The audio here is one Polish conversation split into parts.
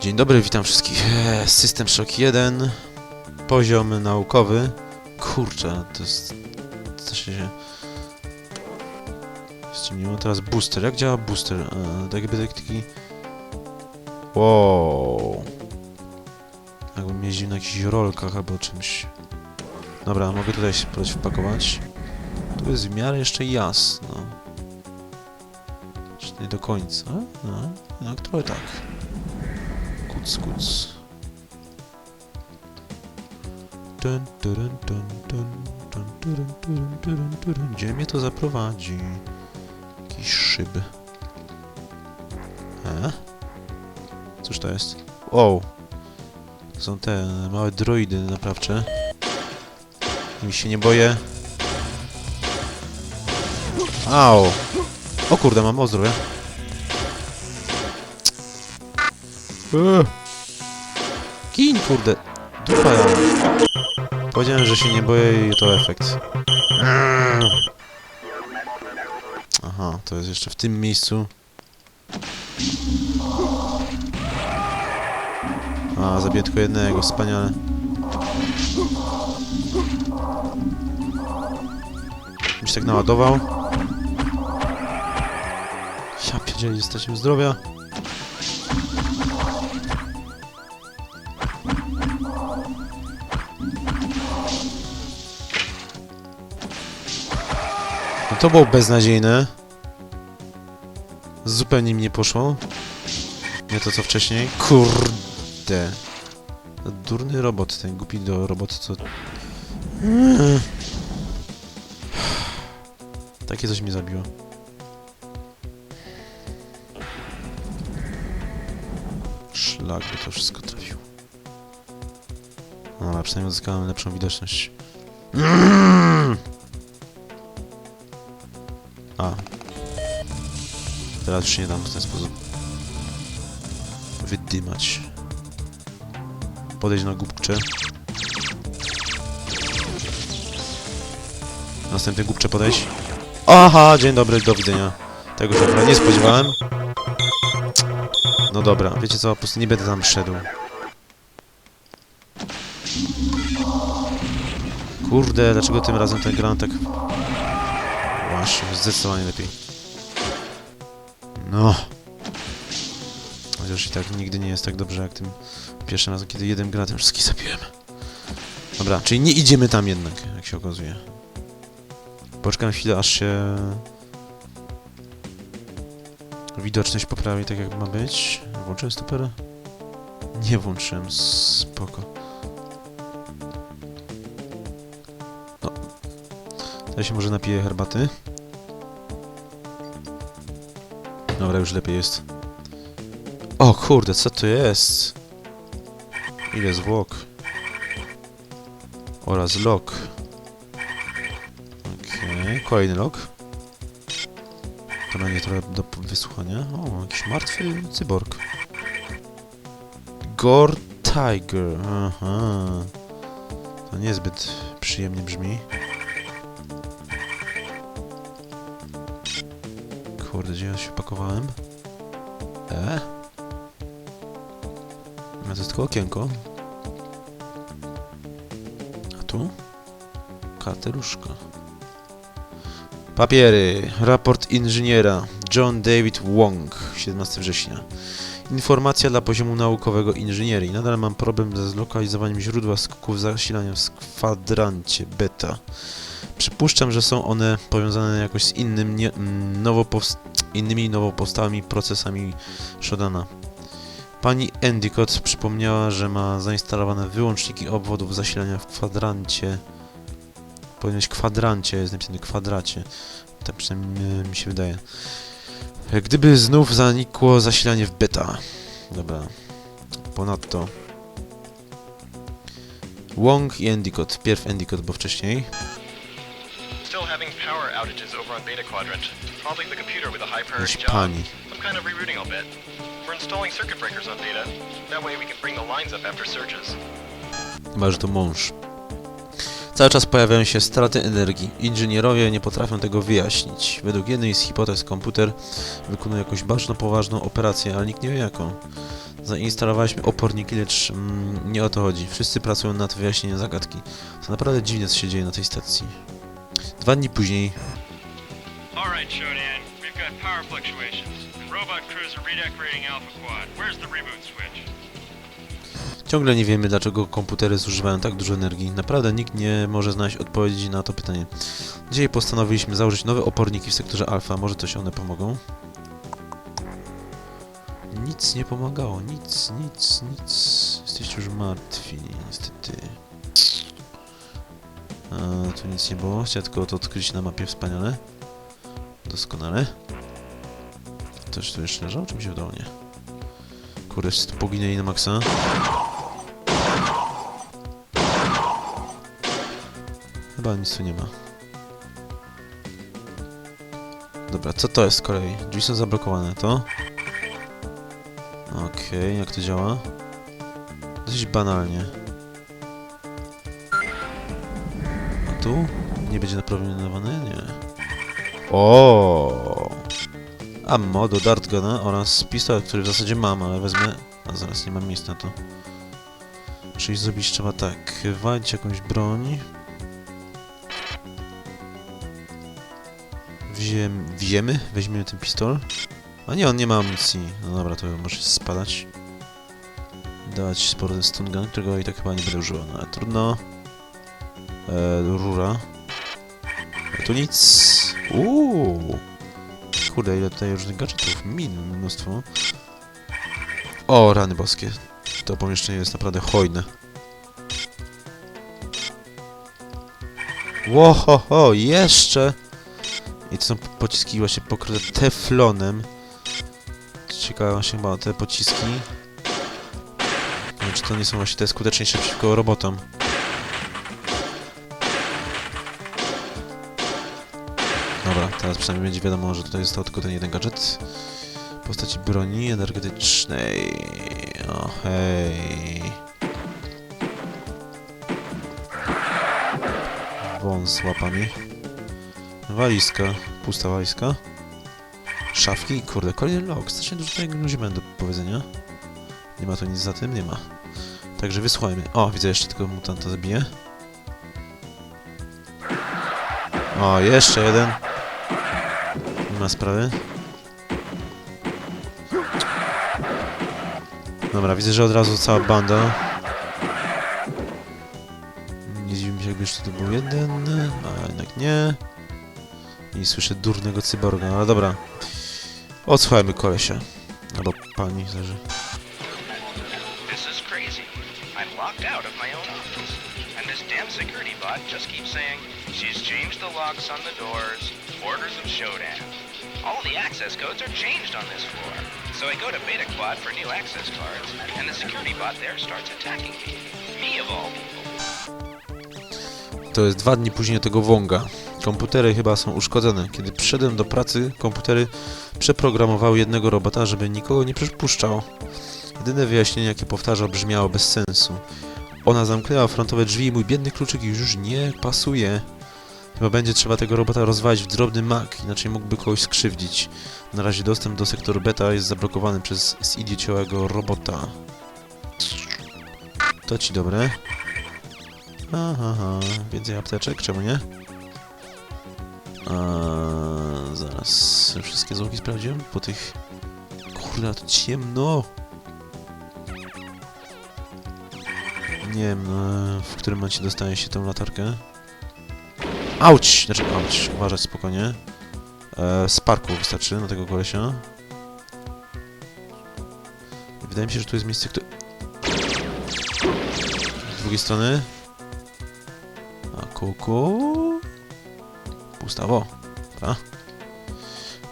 Dzień dobry, witam wszystkich. Eee, System Shock 1, poziom naukowy. Kurczę, to jest... Co się... Ściemniło teraz booster. Jak działa booster? Eee, tak tak- taki... Wow. Jakbym jeździł na jakichś rolkach albo czymś. Dobra, mogę tutaj się podać wpakować. Tu jest w miarę jeszcze jasno. Czy nie do końca? No, no trochę tak. Skuc. Dun, Gdzie mnie to zaprowadzi? Jakiś szyb. A? Cóż to jest? Wow! To są te małe droidy naprawcze. Im się nie boję. Au! O kurde, mam ozdrowie. Eee. Kin, kurde. Dupa ja. Powiedziałem, że się nie boję i to efekt. Aha, to jest jeszcze w tym miejscu. A, zabiję tylko jednego, wspaniale. Już tak naładował. Ja pierdzieli, jesteśmy zdrowia. To było beznadziejne. Zupełnie mi nie poszło. Nie to co wcześniej. Kurde. Durny robot, ten głupi do robot, co... Takie coś mnie zabiło. Szlak by to wszystko trafił. No, ale przynajmniej uzyskałem lepszą widoczność. Teraz już nie dam w ten sposób wydymać. Podejść na głupcze. Następny głupcze podejść. Aha, dzień dobry, do widzenia. Tego się nie spodziewałem. No dobra, wiecie co, po prostu nie będę tam szedł. Kurde, dlaczego tym razem ten granat tak... Właśnie, zdecydowanie lepiej. No. Chociaż i tak nigdy nie jest tak dobrze jak tym pierwszym razem, kiedy jednym granatem wszystkich zabiłem. Dobra, czyli nie idziemy tam jednak, jak się okazuje. Poczekam chwilę, aż się... Widoczność poprawi tak jak ma być. Włączyłem stopera? Nie włączyłem, spoko. No. Teraz się może napiję herbaty. Dobra, już lepiej jest. O kurde, co to jest? Ile zwłok? Oraz lok. Okej, kolejny lok. To będzie trochę do wysłuchania. O, jakiś martwy cyborg. Gore Tiger. Aha. To niezbyt przyjemnie brzmi. Kurde, gdzie ja się pakowałem? E? A to jest tylko okienko. A tu? Karteluszka. Papiery. Raport inżyniera. John David Wong. 17 września. Informacja dla poziomu naukowego inżynierii. Nadal mam problem ze zlokalizowaniem źródła skoków zasilania w kwadrancie beta. Przypuszczam, że są one powiązane jakoś z innym nie, nowo innymi nowo powstałymi procesami Shodana. Pani Endicott przypomniała, że ma zainstalowane wyłączniki obwodów zasilania w kwadrancie. Powinien być kwadrancie, jest napisane kwadracie. Tak przynajmniej mi się wydaje. Gdyby znów zanikło zasilanie w beta. Dobra. Ponadto. Wong i Endicott. Pierw Endicott, bo wcześniej. Still having power outages over on Beta Quadrant. Probably the computer with a high priority job. pani. I'm kind of rerouting a bit. We're installing circuit breakers on Beta. That way we can bring the lines up after surges. Chyba, że to mąż. Cały czas pojawiają się straty energii. Inżynierowie nie potrafią tego wyjaśnić. Według jednej z hipotez komputer wykonuje jakąś bardzo poważną operację, ale nikt nie wie jaką. Zainstalowaliśmy oporniki, lecz mm, nie o to chodzi. Wszyscy pracują nad wyjaśnieniem zagadki. To naprawdę dziwnie, co się dzieje na tej stacji. Dwa dni później Alright, Shodan, we've got power fluctuations, robot crews are redecorating Alpha Quad. Where's the reboot switch? ciągle nie wiemy, dlaczego komputery zużywają tak dużo energii. Naprawdę nikt nie może znaleźć odpowiedzi na to pytanie. Dzisiaj postanowiliśmy założyć nowe oporniki w sektorze alfa. Może coś one pomogą? Nic nie pomagało. Nic, nic, nic. Jesteście już martwi, niestety. A, tu nic nie było. Chciałem tylko to odkryć na mapie wspaniale. Doskonale. Ktoś tu jeszcze leżał? Czy mi się udało? Nie. Kurde, wszyscy tu poginęli na maksa. Chyba nic tu nie ma. Dobra, co to jest z kolei? Drzwi są zablokowane, to? Okej, jak to działa? Dosyć banalnie. Tu? Nie będzie naprawiony? Nie. O! Ammo do Dartguna oraz pistolet, który w zasadzie mam, ale wezmę... A zaraz, nie mam miejsca na to. Czyli zrobić trzeba tak. Walić jakąś broń. Wziem, wiemy? Weźmiemy ten pistol. A nie, on nie ma amunicji. No dobra, to może spadać. Dać sporo stun gun, którego i tak chyba nie będę używał, no ale trudno. E, rura. A tu nic. Uuu. Kurde, ile tutaj różnych gadżetów. Min, mnóstwo. O, rany boskie. To pomieszczenie jest naprawdę hojne. Łohoho, jeszcze! I to są pociski właśnie pokryte teflonem. Ciekawe właśnie chyba te pociski. Nie wiem, czy to nie są właśnie te skuteczniejsze przeciwko robotom. Dobra, teraz przynajmniej będzie wiadomo, że tutaj został tylko ten jeden gadżet. W postaci broni energetycznej. O hej. Wąs z łapami. Walizka. Pusta walizka. Szafki. Kurde, kolejny log. Strasznie dużo tutaj ludzi do powiedzenia. Nie ma tu nic za tym? Nie ma. Także wysłuchajmy. O, widzę jeszcze tylko mutanta zabiję. O, jeszcze jeden. Nie ma sprawy. Dobra, widzę, że od razu cała banda. Nie dziwi się, jakby jeszcze to był jeden, a jednak nie. I słyszę durnego cyborga, ale dobra. Odsłuchajmy kolesia. Albo pani, zależy. This damn security bot just keeps saying she's changed the locks on the doors, orders of. All the access codes are changed on this floor. So I go to for new access cards, and the security bot there starts attacking me. Me of all. To jest dwa dni później tego Wonga. Komputery chyba są uszkodzone. Kiedy przyszedłem do pracy, komputery przeprogramowały jednego robota, żeby nikogo nie przypuszczał. Jedyne wyjaśnienie, jakie powtarzał, brzmiało bez sensu. Ona zamknęła frontowe drzwi i mój biedny kluczyk już nie pasuje. Chyba będzie trzeba tego robota rozwalić w drobny mak, inaczej mógłby kogoś skrzywdzić. Na razie dostęp do sektoru beta jest zablokowany przez zidiociałego robota. To ci dobre. Aha, aha, więcej apteczek, czemu nie? A, zaraz, wszystkie zwłoki sprawdziłem po tych... Kurde, to ciemno! Nie wiem, w którym momencie dostaje się tą latarkę. Auć! Znaczy, auć, uważać spokojnie. E, z parku wystarczy na tego kolesia. Wydaje mi się, że tu jest miejsce, które... Z drugiej strony... A kuku... Pustawo. Dobra.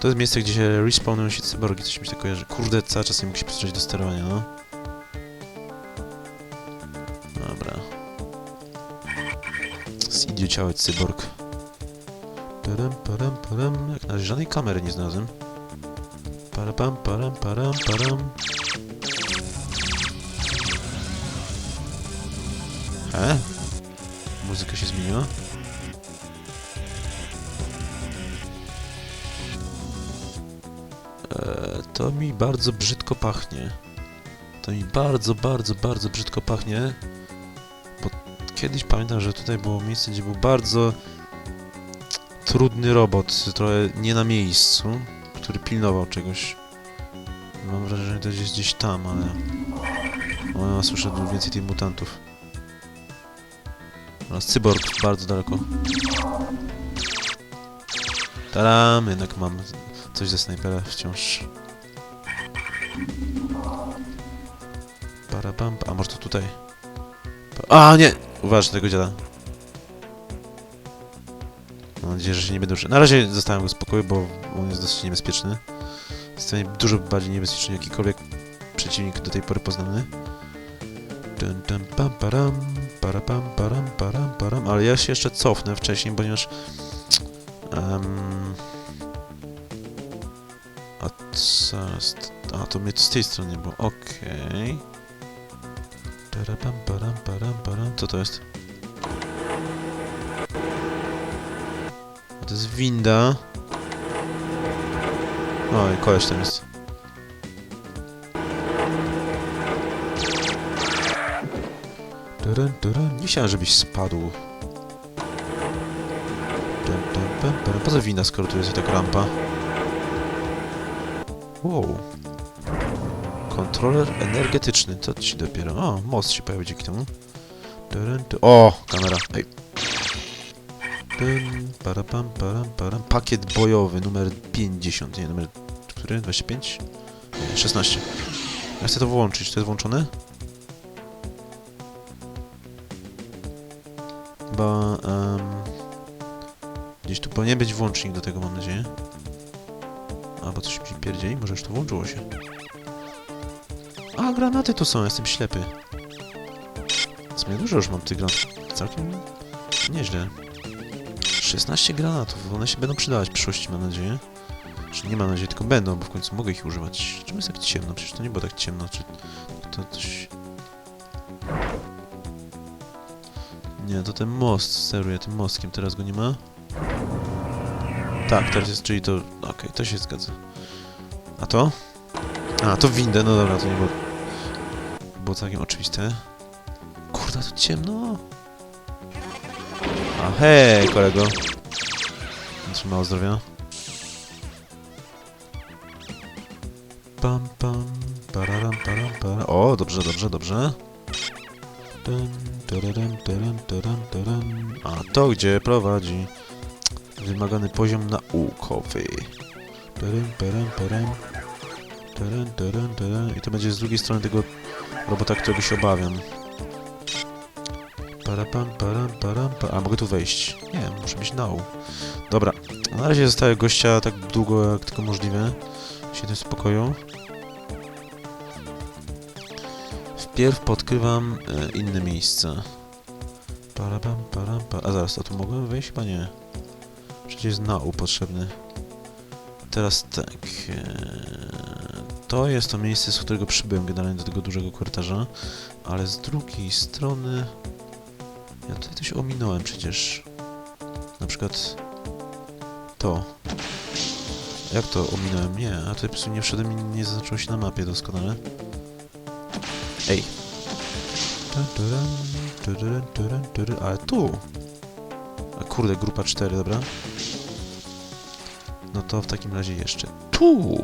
To jest miejsce, gdzie się respawnują się cyborgi, coś mi się tak kojarzy. Kurde, cały czas nie mógł się do sterowania, no. Dobra. Cyborg. Param, param, param. Jak na żadnej kamery nie znalazłem. Parapam, param, param, param. E? Muzyka się zmieniła? Eee, to mi bardzo brzydko pachnie. To mi bardzo, bardzo, bardzo brzydko pachnie. Kiedyś pamiętam, że tutaj było miejsce, gdzie był bardzo trudny robot, trochę nie na miejscu, który pilnował czegoś. Mam wrażenie, że to jest gdzieś tam, ale... O, ja słyszę więcej tych mutantów. Oraz cyborg bardzo daleko. Taram, jednak mam coś ze snajpera wciąż. Parapam, a może to tutaj? A, nie! Uważaj tego dziada. Mam nadzieję, że się nie będę... Na razie zostawiam go w spokoju, bo on jest dosyć niebezpieczny. Jest to dużo bardziej niebezpieczny niż jakikolwiek przeciwnik do tej pory poznany. Dun, dun, pam, param, parapam, param, param, param. Ale ja się jeszcze cofnę wcześniej, ponieważ... Um, a zaraz... A, to mnie z tej strony było. Okej. Co to jest? To jest winda. Oj, koleś tam jest. Nie chciałem, żebyś spadł. Po co winda, skoro tu jest i tak rampa? Wow. Kontroler energetyczny, to ci dopiero. O, most się pojawił dzięki temu. O, kamera. Ej. Parapam, param, param. Pakiet bojowy numer 50. Nie, numer. Który? 25? Nie, 16. Ja chcę to włączyć. To jest włączone? Chyba. em, gdzieś tu powinien być włącznik do tego, mam nadzieję. Albo coś mi pierdzieli, może już to włączyło się. A, granaty tu są, jestem ślepy. Sumie dużo już mam tych granatów. Całkiem nieźle. 16 granatów, one się będą przydawać w przyszłości, mam nadzieję. Czy nie mam nadziei, tylko będą, bo w końcu mogę ich używać. Czemu jest tak ciemno? Przecież to nie było tak ciemno, czy to coś... Nie, to ten most steruje tym mostkiem, teraz go nie ma. Tak, teraz jest, czyli to... Okej, to się zgadza. A to? A, to windę, no dobra, to nie było... Było całkiem oczywiste. Kurde, to ciemno. A hej, kolego. Trzymało zdrowia. Pam, pam, pararam, param, param. O, dobrze, dobrze, dobrze. Dun, tararam, taram, taram, taram. A to gdzie prowadzi? Wymagany poziom naukowy. Taram, param, param. I to będzie z drugiej strony tego robota, którego się obawiam. Parapam, param, param, pa... A, mogę tu wejść. Nie, muszę mieć nał. Dobra, na razie zostaję gościa tak długo, jak tylko możliwe. Siedzę w spokoju. Wpierw podkrywam e, inne miejsca. Parapam, param, pa... A zaraz, a tu mogłem wejść? Chyba nie. Przecież jest nał potrzebny. Teraz tak. E, to jest to miejsce, z którego przybyłem generalnie do tego dużego korytarza. Ale z drugiej strony... Ja tutaj coś ominąłem przecież. Na przykład to. Jak to ominąłem? Nie, a tutaj po prostu nie wszedłem i nie zaznaczyło się na mapie doskonale. Ej. Ale tu! A kurde, grupa 4, dobra. No to w takim razie jeszcze tu!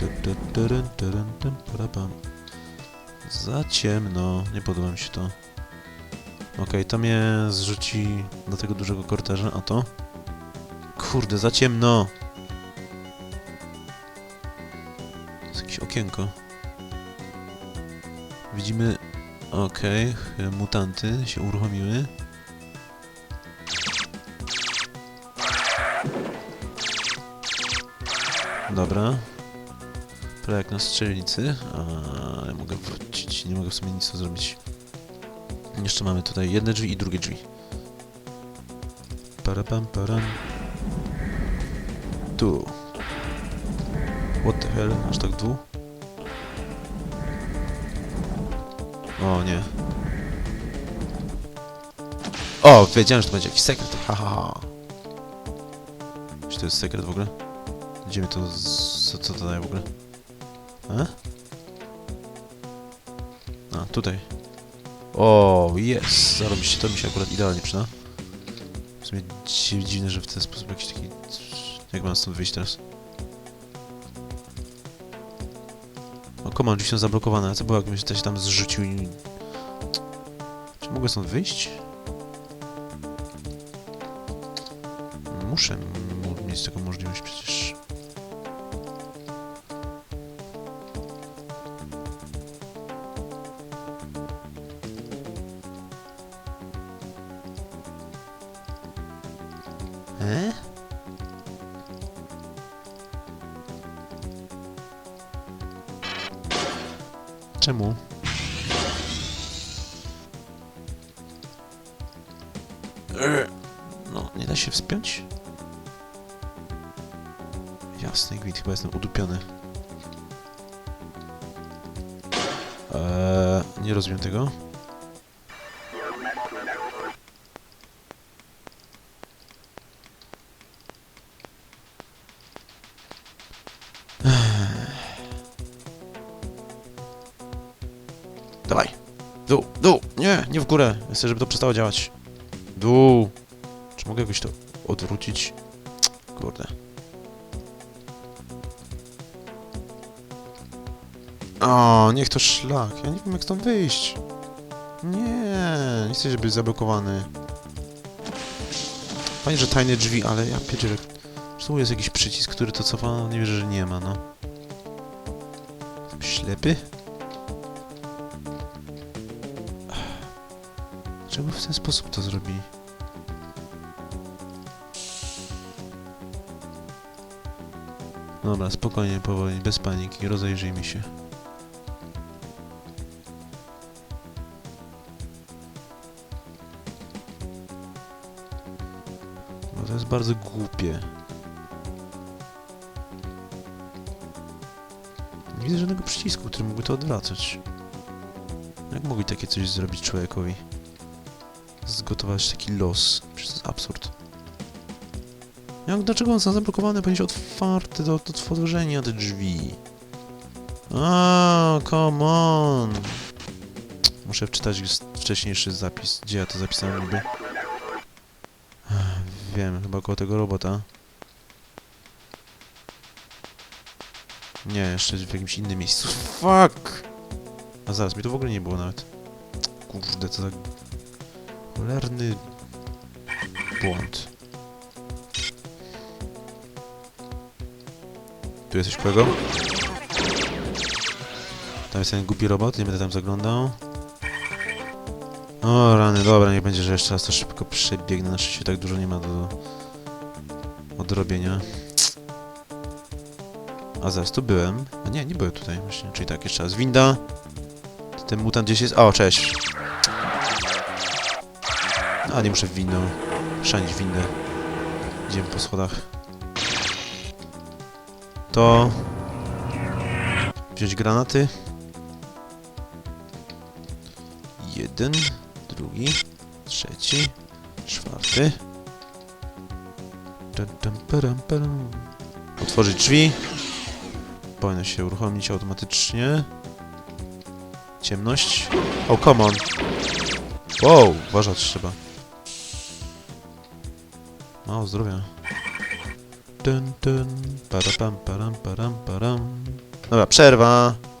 Dun, dun, dun, parapam. Za ciemno, nie podoba mi się to. Okej, to mnie zrzuci do tego dużego korytarza, a to? Kurde, za ciemno! Jest jakieś okienko. Widzimy... Okej, mutanty się uruchomiły. Dobra. Prawie jak na strzelnicy. A, ja mogę wrócić. Nie mogę w sumie nic zrobić. Jeszcze mamy tutaj jedne drzwi i drugie drzwi. Parapam, param. Tu. What the hell? Aż tak dwu? O nie. O, wiedziałem, że to będzie jakiś sekret. Ha, ha, ha. Czy to jest sekret w ogóle? Gdzie mi to... Co, co to daje w ogóle? E? A, tutaj. O, jest! Zarobiście, to mi się akurat idealnie przyda. W sumie dzi- dziwne, że w ten sposób jakiś taki... Jak mam stąd wyjść teraz? O, command drzwi są zablokowane. A co było, jakbym się tam zrzucił i... Czy mogę stąd wyjść? Muszę mu- mieć taką możliwość przecież. Czemu? E, No, nie da się wspiąć? Jasny gwint, chyba jestem udupiony. Eee, nie rozumiem tego. W górę. Chcę, żeby to przestało działać. Dół. Czy mogę jakoś to odwrócić? Kurde. O, niech to szlak. Ja nie wiem, jak stąd wyjść. Nie, nie chcę, żeby zablokowany. Fajnie, że tajne drzwi, ale ja pierdzielę. Czy tu jest jakiś przycisk, który to cofa? No, Nie wierzę, że nie ma, no. Ślepy? Czemu w ten sposób to zrobili? Dobra, spokojnie, powoli, bez paniki, rozejrzyjmy się. Bo to jest bardzo głupie. Nie widzę żadnego przycisku, który mógłby to odwracać. Jak mogli takie coś zrobić człowiekowi? Zgotować taki los. Przecież to jest absurd. Jak, dlaczego one są zablokowane? Powinien otwarte do, do otworzenia te drzwi. A, come on! Muszę wczytać wcześniejszy zapis. Gdzie ja to zapisałem niby? Wiem, chyba koło tego robota. Nie, jeszcze w jakimś innym miejscu. Fuck! A zaraz, mi to w ogóle nie było nawet. Kurde, co za... Cholerny... Błąd. Tu jesteś kogo? Tam jest ten głupi robot, nie będę tam zaglądał. O rany, dobra, nie będzie, że jeszcze raz to szybko przebiegnę, na szczęście tak dużo nie ma do odrobienia. A zaraz, tu byłem. A nie, nie byłem tutaj właśnie, czyli tak, jeszcze raz. Winda. Ten mutant gdzieś jest. O, cześć. A, nie muszę w windą. Szanić windę. Idziemy po schodach. To... Wziąć granaty. Jeden, drugi, trzeci, czwarty. Otworzyć drzwi. Powinno się uruchomić automatycznie. Ciemność. Oh, come on. Wow, uważać trzeba. Mało zdrowia. Dun, dun, para, pam, param, param, param. Dobra, przerwa.